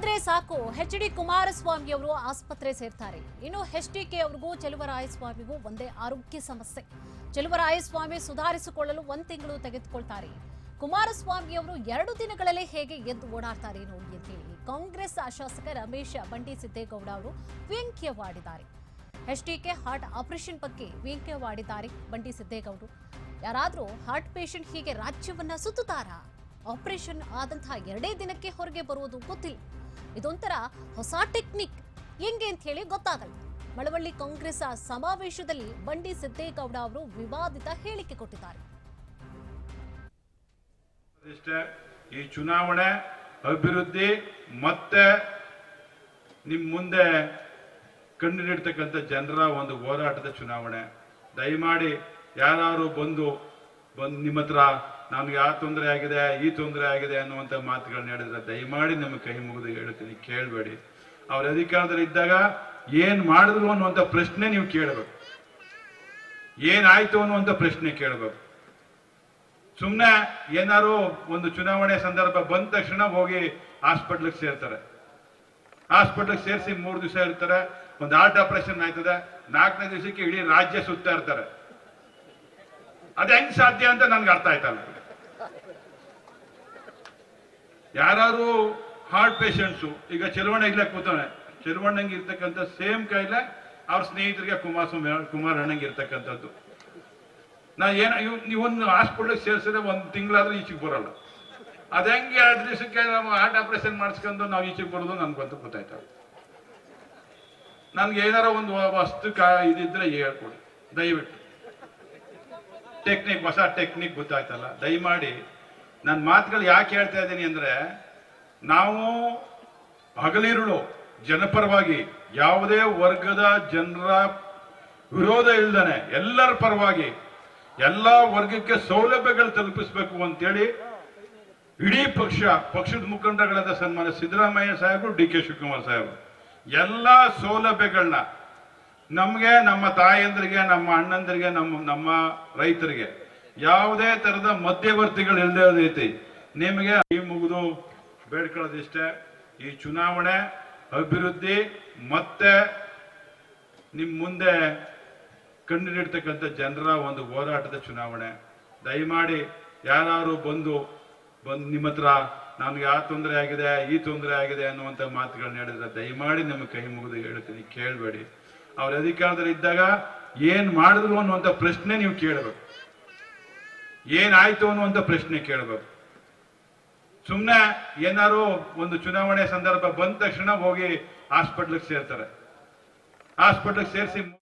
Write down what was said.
ಆದ್ರೆ ಸಾಕು. H D Kumaraswamy ಅವರು ಆಸ್ಪತ್ರೆ ಸೇರ್ತಾರೆ. ಇನ್ನು ಹೆಚ್ ಡಿ ಕೆ ಅವ್ರಿಗೂ ಚೆಲುವರಾಯಸ್ವಾಮಿಗೂ ಒಂದೇ ಆರೋಗ್ಯ ಸಮಸ್ಯೆ. ಚೆಲುವರಾಯಸ್ವಾಮಿ ಸುಧಾರಿಸಿಕೊಳ್ಳಲು ಒಂದ್ ತಿಂಗಳು ತೆಗೆದುಕೊಳ್ತಾರೆ. ಕುಮಾರಸ್ವಾಮಿ ಅವರು ಎರಡು ದಿನಗಳಲ್ಲೇ ಹೇಗೆ ಎದ್ದು ಓಡಾಡ್ತಾರೆ ನೋಡಿ ಅಂತ ಹೇಳಿ ಕಾಂಗ್ರೆಸ್ ಶಾಸಕ ರಮೇಶ್ ಬಂಡಿ ಸಿದ್ದೇಗೌಡ ಅವರು ವ್ಯಂಗ್ಯವಾಡಿದ್ದಾರೆ. ಕೆ ಹಾರ್ಟ್ ಆಪರೇಷನ್ ಬಗ್ಗೆ ವ್ಯಂಗ್ಯವಾಡಿದ್ದಾರೆ ಬಂಡಿ ಸಿದ್ದೇಗೌಡರು ಯಾರಾದ್ರೂ ಹಾರ್ಟ್ ಪೇಷಂಟ್ ಹೀಗೆ ರಾಜ್ಯವನ್ನ ಸುತ್ತುತ್ತಾರಾ? ಆಪರೇಷನ್ ಆದಂತಹ ಎರಡೇ ದಿನಕ್ಕೆ ಹೊರಗೆ ಬರುವುದು ಗೊತ್ತಿಲ್ಲ. ಇದೊಂಥರ ಹೊಸ ಟೆಕ್ನಿಕ್. ಹೆಂಗೆ ಅಂತ ಹೇಳಿ ಗೊತ್ತಾಗಲ್ಲ. ಮಳವಳ್ಳಿ ಕಾಂಗ್ರೆಸ್ ಸಮಾವೇಶದಲ್ಲಿ ಬಂಡಿ ಸಿದ್ದೇಗೌಡ ಅವರು ವಿವಾದಿತ ಹೇಳಿಕೆ ಕೊಟ್ಟಿದ್ದಾರೆ. ಈ ಚುನಾವಣೆ ಅಭಿವೃದ್ಧಿ ಮತ್ತೆ ನಿಮ್ ಮುಂದೆ ಕಂಡುಹಿಡಿತಕ್ಕಂಥ ಜನರ ಒಂದು ಹೋರಾಟದ ಚುನಾವಣೆ. ದಯಮಾಡಿ ಯಾರು ಬಂದು ಬಂದು ನಿಮ್ಮ ಹತ್ರ ನಮ್ಗೆ ಆ ತೊಂದರೆ ಆಗಿದೆ, ಈ ತೊಂದರೆ ಆಗಿದೆ ಅನ್ನುವಂಥ ಮಾತುಗಳನ್ನ ಹೇಳಿದ್ರೆ ದಯಮಾಡಿ ನಿಮ್ಮ ಕೈ ಮುಗಿದು ಹೇಳ್ತೀನಿ, ಕೇಳಬೇಡಿ. ಅವ್ರ ಅಧಿಕಾರದಲ್ಲಿ ಇದ್ದಾಗ ಏನ್ ಮಾಡಿದ್ರು ಅನ್ನುವಂಥ ಪ್ರಶ್ನೆ ನೀವು ಕೇಳಬೇಕು. ಏನಾಯ್ತು ಅನ್ನುವಂಥ ಪ್ರಶ್ನೆ ಕೇಳಬೇಕು. ಸುಮ್ಮನೆ ಏನಾರು ಒಂದು ಚುನಾವಣೆ ಸಂದರ್ಭ ಬಂದ ತಕ್ಷಣ ಹೋಗಿ ಹಾಸ್ಪಿಟ್ಲಿಗೆ ಸೇರ್ತಾರೆ. ಹಾಸ್ಪಿಟ್ಲಿಗೆ ಸೇರಿಸಿ ಮೂರು ದಿವಸ ಇರ್ತಾರೆ, ಒಂದು ಹಾರ್ಟ್ ಆಪರೇಷನ್ ಆಯ್ತದೆ, ನಾಲ್ಕನೇ ದಿವಸಕ್ಕೆ ಇಡೀ ರಾಜ್ಯ ಸುತ್ತಾ ಇರ್ತಾರೆ ಅದು ಹೆಂಗ್ ಸಾಧ್ಯ ಅಂತ ನನ್ಗೆ ಅರ್ಥ ಆಯ್ತಲ್ಲ. ಯಾರು ಹಾರ್ಟ್ ಪೇಷಂಟ್ಸು ಈಗ ಚೆಲುವಣ್ಣ ಇಲ್ಲ ಕೂತವನೆ. ಚೆಲುವಣ್ಣಂಗೆ ಇರ್ತಕ್ಕಂಥ ಸೇಮ್ ಕಾಯಿಲೆ ಅವ್ರ ಸ್ನೇಹಿತರಿಗೆ ಕುಮಾರ್ ಕುಮಾರ್ ಅಣ್ಣಂಗೆ ಇರ್ತಕ್ಕಂಥದ್ದು. ನಾ ಏನ ನೀವೊಂದು ಹಾಸ್ಪಿಟ್ಲಿಗೆ ಸೇರಿಸಿದ್ರೆ ಒಂದು ತಿಂಗಳಾದ್ರೂ ಈಚೆಗೆ ಬರಲ್ಲ. ಅದ ಹೆಂಗೆ ಎರಡು ದಿವಸಕ್ಕೆ ನಾವು ಹಾರ್ಟ್ ಆಪರೇಷನ್ ಮಾಡಿಸ್ಕೊಂಡು ನಾವು ಈಚೆಗೆ ಬರೋದು ನನ್ಗೆ ಗೊತ್ತು ಗೊತ್ತಾಯ್ತು ನನ್ಗೆ ಏನಾರ ಒಂದು ವಸ್ತು ಕಾ ಇದಿದ್ರೆ ಹೇಳ್ಕೊಡಿ. ದಯವಿಟ್ಟು. ಟೆಕ್ನಿಕ್ ಹೊಸ ಟೆಕ್ನಿಕ್ ಗೊತ್ತಾಯ್ತಲ್ಲ? ದಯಮಾಡಿ ನನ್ನ ಮಾತುಗಳು ಯಾಕೆ ಹೇಳ್ತಾ ಇದ್ದೀನಿ ಅಂದರೆ, ನಾವು ಹಗಲಿರುಳು ಜನಪರವಾಗಿ ಯಾವುದೇ ವರ್ಗದ ಜನರ ವಿರೋಧ ಇಲ್ದನೆ ಎಲ್ಲರ ಪರವಾಗಿ ಎಲ್ಲ ವರ್ಗಕ್ಕೆ ಸೌಲಭ್ಯಗಳು ತಲುಪಿಸಬೇಕು ಅಂತೇಳಿ ಇಡೀ ಪಕ್ಷ, ಪಕ್ಷದ ಮುಖಂಡಗಳಾದ ಸನ್ಮಾನ್ಯ ಸಿದ್ದರಾಮಯ್ಯ ಸಾಹೇಬರು, ಡಿ ಕೆ ಶಿವಕುಮಾರ್ ಸಾಹೇಬರು, ಎಲ್ಲ ಸೌಲಭ್ಯಗಳನ್ನ ನಮಗೆ, ನಮ್ಮ ತಾಯಂದ್ರಿಗೆ, ನಮ್ಮ ಅಣ್ಣಂದ್ರಿಗೆ, ನಮ್ಮ ನಮ್ಮ ರೈತರಿಗೆ ಯಾವುದೇ ತರದ ಮಧ್ಯವರ್ತಿಗಳು ಇಲ್ಲದೆ ರೀತಿ ನಿಮಗೆ ಈ ಮುಗಿದು ಬೇಡ್ಕೊಳ್ಳೋದಿಷ್ಟೇ. ಈ ಚುನಾವಣೆ ಅಭಿವೃದ್ಧಿ ಮತ್ತೆ ನಿಮ್ ಮುಂದೆ ಕಣ್ಣಿಡಿರ್ತಕ್ಕಂಥ ಜನರ ಒಂದು ಹೋರಾಟದ ಚುನಾವಣೆ. ದಯಮಾಡಿ ಯಾರು ಬಂದು ಬಂದು ನಿಮ್ಮ ಹತ್ರ ನಮ್ಗೆ ಆ ತೊಂದರೆ ಆಗಿದೆ, ಈ ತೊಂದರೆ ಆಗಿದೆ ಅನ್ನುವಂಥ ಮಾತುಗಳನ್ನ ಹೇಳಿದ್ರೆ ದಯಮಾಡಿ ನಿಮ್ಮ ಕೈ ಮುಗಿದು ಹೇಳ್ತೀನಿ, ಕೇಳಬೇಡಿ. ಅವ್ರ ಅಧಿಕಾರದಲ್ಲಿ ಇದ್ದಾಗ ಏನ್ ಮಾಡಿದ್ರು ಅನ್ನುವಂಥ ಪ್ರಶ್ನೆ ನೀವು ಕೇಳಬೇಕು. ಏನಾಯ್ತು ಅನ್ನುವಂಥ ಪ್ರಶ್ನೆ ಕೇಳಬೇಕು. ಸುಮ್ಮನೆ ಏನಾರು ಒಂದು ಚುನಾವಣೆ ಸಂದರ್ಭ ಬಂದ ತಕ್ಷಣ ಹೋಗಿ ಹಾಸ್ಪಿಟ್ಲಿಗೆ ಸೇರ್ತಾರೆ. ಹಾಸ್ಪಿಟ್ಲಿಗೆ ಸೇರಿಸಿ